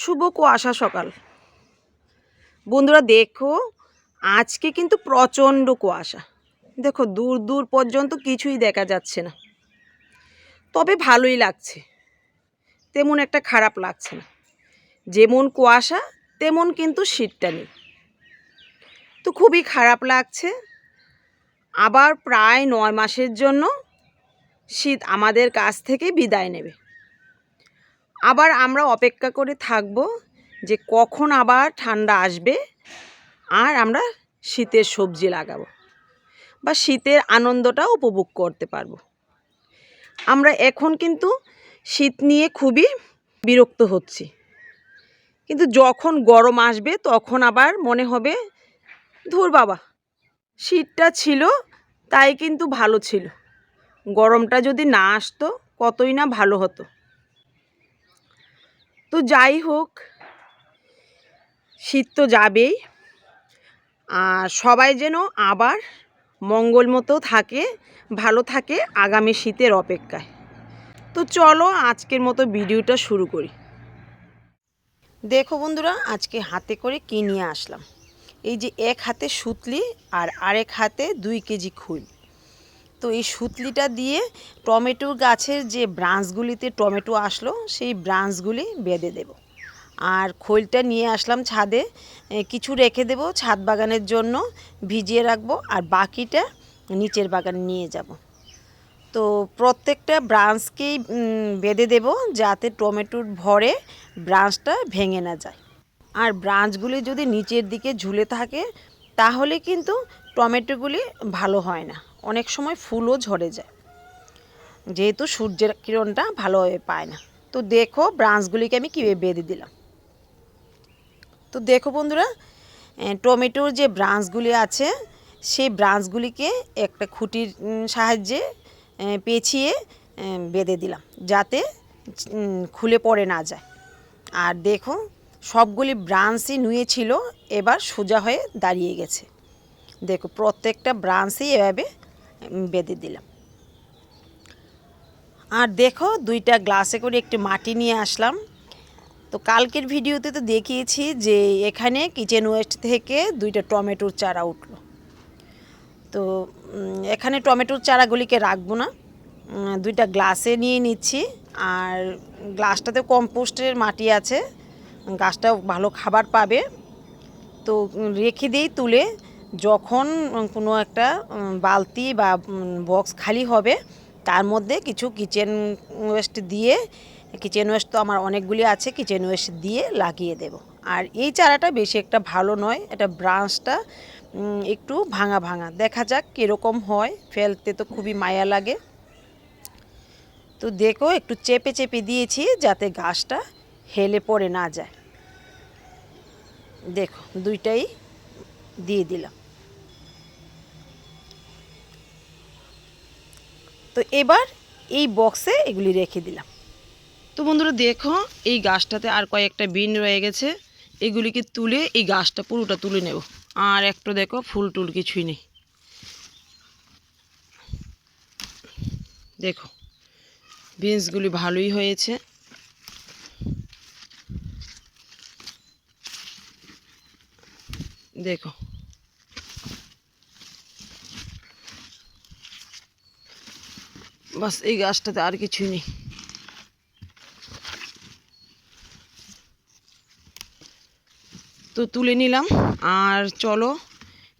শুভ কুয়াশা সকাল। বন্ধুরা দেখো, আজকে কিন্তু প্রচণ্ড কুয়াশা। দেখো, দূর দূর পর্যন্ত কিছুই দেখা যাচ্ছে না। তবে ভালোই লাগছে। তেমন একটা খারাপ লাগছে না। যেমন কুয়াশা, তেমন কিন্তু শীতটা নেই। তো খুবই খারাপ লাগছে। আবার প্রায় নয় মাসের জন্য শীত আমাদের কাছ থেকে বিদায় নেবে। আবার আমরা অপেক্ষা করে থাকব যে কখন আবার ঠান্ডা আসবে আর আমরা শীতের সবজি লাগাবো বা শীতের আনন্দটা উপভোগ করতে পারব। আমরা এখন কিন্তু শীত নিয়ে খুবই বিরক্ত হচ্ছি। কিন্তু যখন গরম আসবে তখন আবার মনে হবে, ধুর বাবা, শীতটা ছিল, তাই কিন্তু ভালো ছিল। গরমটা যদি না আসতো, কতই না ভালো হতো। তো যাই হোক, শীত তো যাবেই। আর সবাই যেন আবার মঙ্গল মতো থাকে, ভালো থাকে আগামী শীতের অপেক্ষায়। তো চলো আজকের মতো ভিডিওটা শুরু করি। দেখো বন্ধুরা, আজকে হাতে করে কি নিয়ে আসলাম? এই যে এক হাতে সুতলি আর আরেক হাতে দুই কেজি খুল তো এই সুতলিটা দিয়ে টমেটো গাছের যে ব্রাঞ্চগুলিতে টমেটো আসলো, সেই ব্রাঞ্চগুলি বেঁধে দেব। আর খোলটা নিয়ে আসলাম ছাদে। কিছু রেখে দেব, ছাদ বাগানের জন্য ভিজিয়ে রাখব, আর বাকিটা নিচের বাগানে নিয়ে যাব। তো প্রত্যেকটা ব্রাঞ্চকেই বেঁধে দেব, যাতে টমেটোর ভরে ব্রাঞ্চটা ভেঙে না যায়। আর ব্রাঞ্চগুলি যদি নিচের দিকে ঝুলে থাকে, তাহলে কিন্তু টমেটোগুলি ভালো হয় না। অনেক সময় ফুলও ঝরে যায়। যেহেতু সূর্যের কিরণটা ভালোভাবে পায় না। তো দেখো ব্রাঞ্চগুলিকে আমি কীভাবে বেঁধে দিলাম। তো দেখো বন্ধুরা টমেটোর যে ব্রাঞ্চগুলি আছে, সেই ব্রাঞ্চগুলিকে একটা খুঁটির সাহায্যে পেঁচিয়ে বেঁধে দিলাম। যাতে খুলে পড়ে না যায়। আর দেখো, সবগুলি ব্রাঞ্চই নুয়েছিল এবার সোজা হয়ে দাঁড়িয়ে গেছে। দেখো, প্রত্যেকটা ব্রাঞ্চই এভাবে বেঁধে দিলাম। আর দেখো, দুইটা গ্লাসে করে একটু মাটি নিয়ে আসলাম। তো কালকের ভিডিওতে তো দেখিয়েছি যে এখানে কিচেন ওয়েস্ট থেকে দুইটা টমেটোর চারা উঠল। তো এখানে টমেটোর চারাগুলিকে রাখব না। দুইটা গ্লাসে নিয়ে নিচ্ছি। আর গ্লাসটাতে কম্পোস্টের মাটি আছে। গাছটাও ভালো খাবার পাবে। তো রেখে দিই তুলে। যখন কোনো একটা বালতি বা বক্স খালি হবে, তার মধ্যে কিছু কিচেন ওয়েস্ট দিয়ে, কিচেন ওয়েস্ট তো আমার অনেকগুলি আছে, কিচেন ওয়েস্ট দিয়ে লাগিয়ে দেব। আর এই চারাটা বেশি একটা ভালো নয়, এটা ব্রাঞ্চটা একটু ভাঙা ভাঙা। দেখা যাক কীরকম হয়, ফেলতে তো খুবই মায়া লাগে। তো দেখো, একটু চেপে চেপে দিয়েছি যাতে গাছটা হেলে পড়ে না যায়। দেখো, দুইটাই দিয়ে দিলাম। তো এবার এই বক্সে এগুলি রেখে দিলাম। তো বন্ধুরা দেখো, এই গাছটাতে আর কয়েকটা বিন রয়ে গেছে। এগুলিকে তুলে এই গাছটা পুরোটা তুলে নেব। আর একটু দেখো, ফুল টুল কিছুই নেই। দেখো বিনসগুলি ভালোই হয়েছে। দেখো বাস, এই গাছটাতে আর কিছুই নেই। তো তুলে নিলাম, আর চলো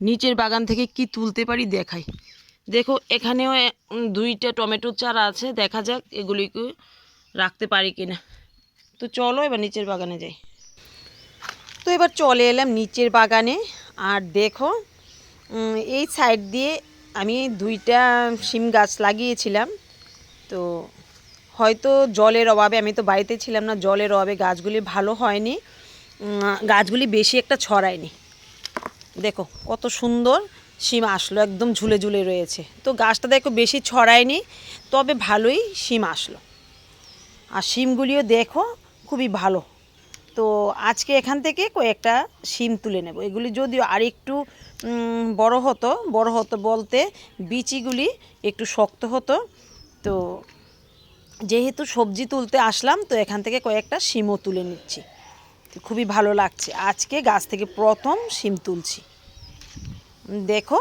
নিচের বাগান থেকে কি তুলতে পারি দেখাই। দেখো, এখানেও দুইটা টমেটোর চারা আছে, দেখা যাক এগুলিকে রাখতে পারি কিনা। তো চলো এবার নিচের বাগানে যাই। তো এবার চলে এলাম নিচের বাগানে, আর দেখো এই সাইড দিয়ে আমি দুইটা শিম গাছ লাগিয়েছিলাম। তো হয়তো জলের অভাবে, আমি তো বাড়িতে ছিলাম না, জলের অভাবে গাছগুলি ভালো হয়নি। গাছগুলি বেশি একটা ছড়ায়নি। দেখো কত সুন্দর শিম আসলো, একদম ঝুলে ঝুলে রয়েছে। তো গাছটা দেখো বেশি ছড়ায়নি, তবে ভালোই শিম আসলো। আর শিমগুলিও দেখো খুবই ভালো। তো আজকে এখান থেকে কয়েকটা শিম তুলে নেব। এগুলি যদিও আর একটু বড় হতো বড় হতো বলতে বিচিগুলি একটু শক্ত হতো। তো যেহেতু সবজি তুলতে আসলাম, তো এখান থেকে কয়েকটা শিমও তুলে নিচ্ছি। খুবই ভালো লাগছে। আজকে গাছ থেকে প্রথম শিম তুলছি। দেখো,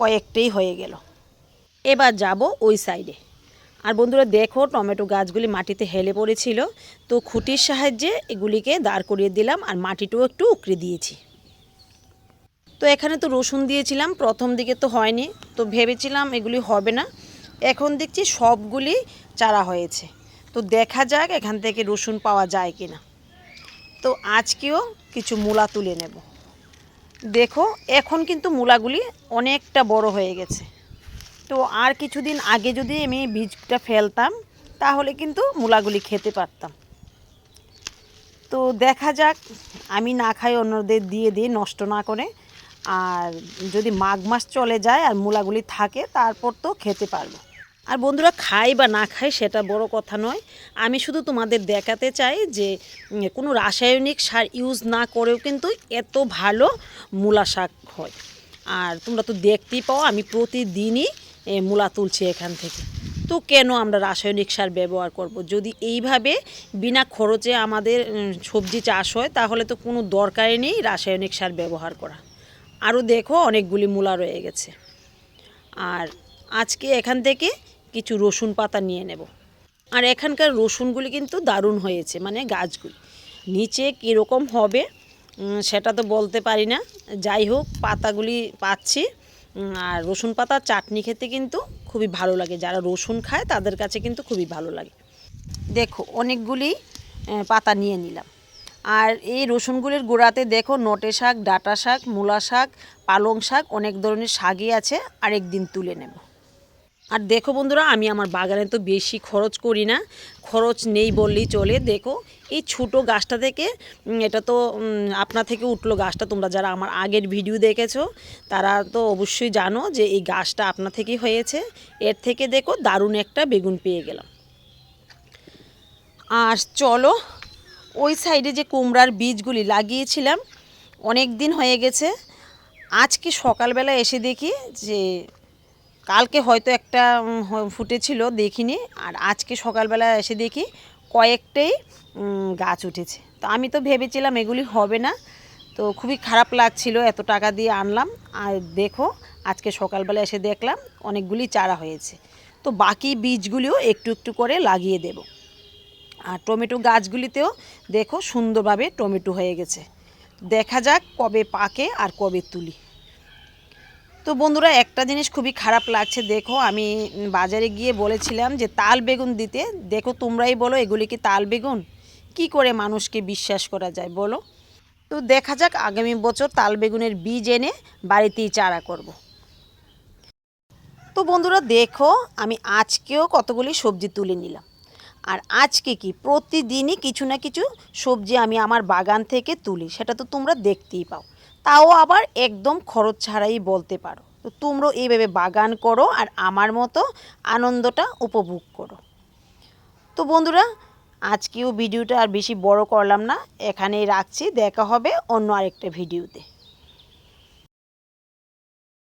কয়েকটাই হয়ে গেল। এবার যাব ওই সাইডে। আর বন্ধুরা, দেখো, টমেটো গাছগুলি মাটিতে হেলে পড়েছিল। তো খুঁটির সাহায্যে এগুলিকে দাঁড় করিয়ে দিলাম আর মাটিটাও একটু উকড়ে দিয়েছি। তো এখানে তো রসুন দিয়েছিলাম, প্রথম দিকে তো হয়নি। তো ভেবেছিলাম এগুলি হবে না। এখন দেখছি সবগুলি চারা হয়েছে। তো দেখা যাক এখান থেকে রসুন পাওয়া যায় কি না তো আজকেও কিছু মূলা তুলে নেব। দেখো, এখন কিন্তু মূলাগুলি অনেকটা বড় হয়ে গেছে। তো আর কিছুদিন আগে যদি আমি বীজটা ফেলতাম, তাহলে কিন্তু মূলাগুলি খেতে পারতাম। তো দেখা যাক, আমি না খাই, অন্যদের দিয়ে দিই, নষ্ট না করে। আর যদি মাঘ মাস চলে যায় আর মূলাগুলি থাকে, তারপর তো খেতে পারব। আর বন্ধুরা, খাই বা না খাই সেটা বড় কথা নয়। আমি শুধু তোমাদের দেখাতে চাই যে কোনো রাসায়নিক সার ইউজ না করেও কিন্তু এত ভালো মূলা শাক হয়। আর তোমরা তো দেখতেই পাও, আমি প্রতিদিনই মূলা তুলছি এখান থেকে। তো কেন আমরা রাসায়নিক সার ব্যবহার করব? যদি এইভাবে বিনা খরচে আমাদের সবজি চাষ হয়, তাহলে তো কোনো দরকারই নেই রাসায়নিক সার ব্যবহার করা। আরও দেখো, অনেকগুলি মূলা রয়ে গেছে। আর আজকে এখান থেকে কিছু রসুন পাতা নিয়ে নেব। আর এখানকার রসুনগুলি কিন্তু দারুণ হয়েছে মানে গাছগুলি। নিচে কীরকম হবে সেটা তো বলতে পারি না। যাই হোক, পাতাগুলি পাচ্ছি। আর রসুন পাতা চাটনি খেতে কিন্তু খুবই ভালো লাগে। যারা রসুন খায়, তাদের কাছে কিন্তু খুবই ভালো লাগে। দেখো, অনেকগুলি পাতা নিয়ে নিলাম। আর এই রসুনগুলির গোড়াতে দেখো, নটে শাক, ডাটা শাক, মূলা শাক, পালং শাক, অনেক ধরনের শাকই আছে। আরেক দিন তুলে নেব। আর দেখো বন্ধুরা, আমি আমার বাগানে তো বেশি খরচ করি না। খরচ নেই বললেই চলে। দেখো, এই ছোটো গাছটা থেকে এটা তো আপনা থেকে উঠল গাছটা। তোমরা যারা আমার আগের ভিডিও দেখেছ, তারা তো অবশ্যই জানো যে এই গাছটা আপনা থেকেই হয়েছে। এর থেকে দেখো, দারুণ একটা বেগুন পেয়ে গেলাম। আর চলো, ওই সাইডে যে কুমড়ার বীজগুলি লাগিয়েছিলাম, অনেক দিন হয়ে গেছে। আজকে সকালবেলা এসে দেখি যে কালকে হয়তো একটা ফুটেছিল, দেখিনি। আর আজকে সকালবেলা এসে দেখি কয়েকটাই গাছ উঠেছে। তো আমি তো ভেবেছিলাম এগুলি হবে না। তো খুবই খারাপ লাগছিল এত টাকা দিয়ে আনলাম। আর দেখো, আজকে সকালবেলা এসে দেখলাম অনেকগুলি চারা হয়েছে। তো বাকি বীজগুলিও একটু একটু করে লাগিয়ে দেবো। আর টমেটো গাছগুলিতেও দেখো সুন্দরভাবে টমেটো হয়ে গেছে। দেখা যাক কবে পাকে আর কবে তুলি। তো বন্ধুরা, একটা জিনিস খুবই খারাপ লাগছে, দেখো, আমি বাজারে গিয়ে বলেছিলাম যে তাল বেগুন দিতে। দেখো, তোমরাই বলো, এগুলি কি তাল বেগুন? কি করে মানুষকে বিশ্বাস করা যায়, বলো? তো দেখা যাক, আগামী বছর তাল বেগুনের বীজ এনে বাড়িতেই চারা করব। তো বন্ধুরা, দেখো, আমি আজকেও কতগুলি সবজি তুলে নিলাম। আর আজকে কি, প্রতিদিনই কিছু না কিছু সবজি আমি আমার বাগান থেকে তুলি, সেটা তো তোমরা দেখতেই পাও। তাও আবার একদম খরচ ছাড়াই বলতে পারো। তো তোমরাও এইভাবে বাগান করো আর আমার মতো আনন্দটা উপভোগ করো। তো বন্ধুরা, আজকেও ভিডিওটা আর বেশি বড় করলাম না। এখানেই রাখছি। দেখা হবে অন্য আরেকটা ভিডিওতে।